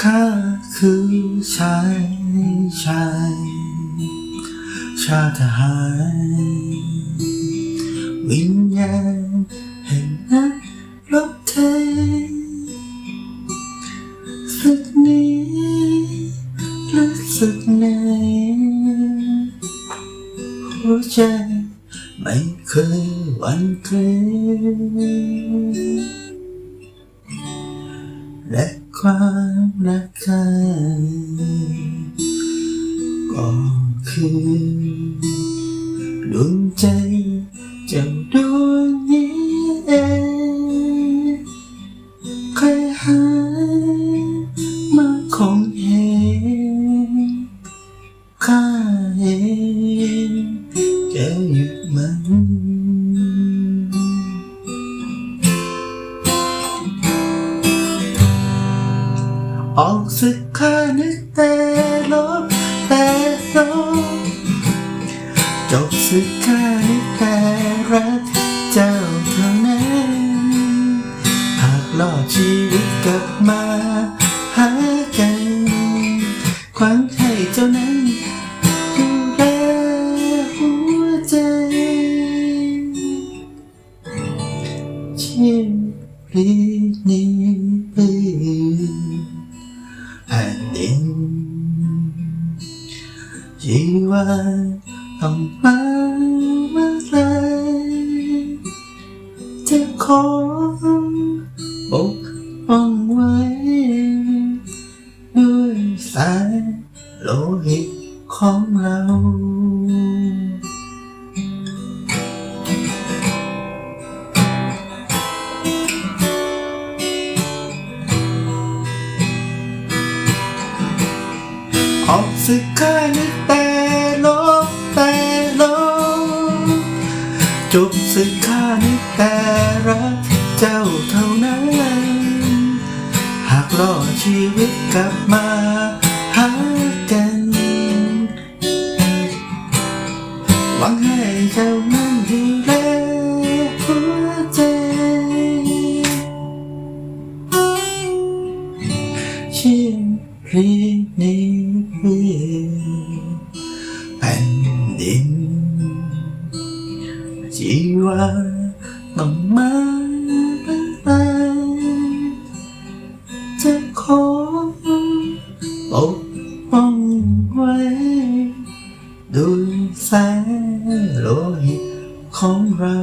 ข้าคือชายชายชาติหารวิญญาณแห่งนักรบไทยสึกนี้ลึกสึกไหน วใจ ไม่เคยหวั่นเกรงและความรักกันก็คือดวงใจเจ้าดวงนี้เองใครหามาคงเห็ ยุดมันออกศึกข้านึกแต่ลบแต่ลบจบศึกข้านึกแต่รักเจ้าเท่านั้นหากรอชีวิตกลับมา หากันขวัญให้เจ้านั้น ชีวิตนี้เป็นแผ่นดินชีวาต้องมาเมื่อไรจะขอปกป้องไว้ด้วยสาย ออกศึกข้านึกแต่ลบแต่ลบจบศึกข้านแต่รักเจ้าเท่านั้น หากรอชีวิตกลับมาหากัน หวังให้เจ้านั้นดูแลหัวใจชี วิตนี้เป็นแผ่นดินชีวาต้องมาตายจะขอปกป้องไว้ด้วยแสายโลหิตของเรา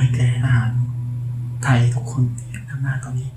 กำลังใจให้ทหารไทยทุกคนที่ทำงานตอนนี้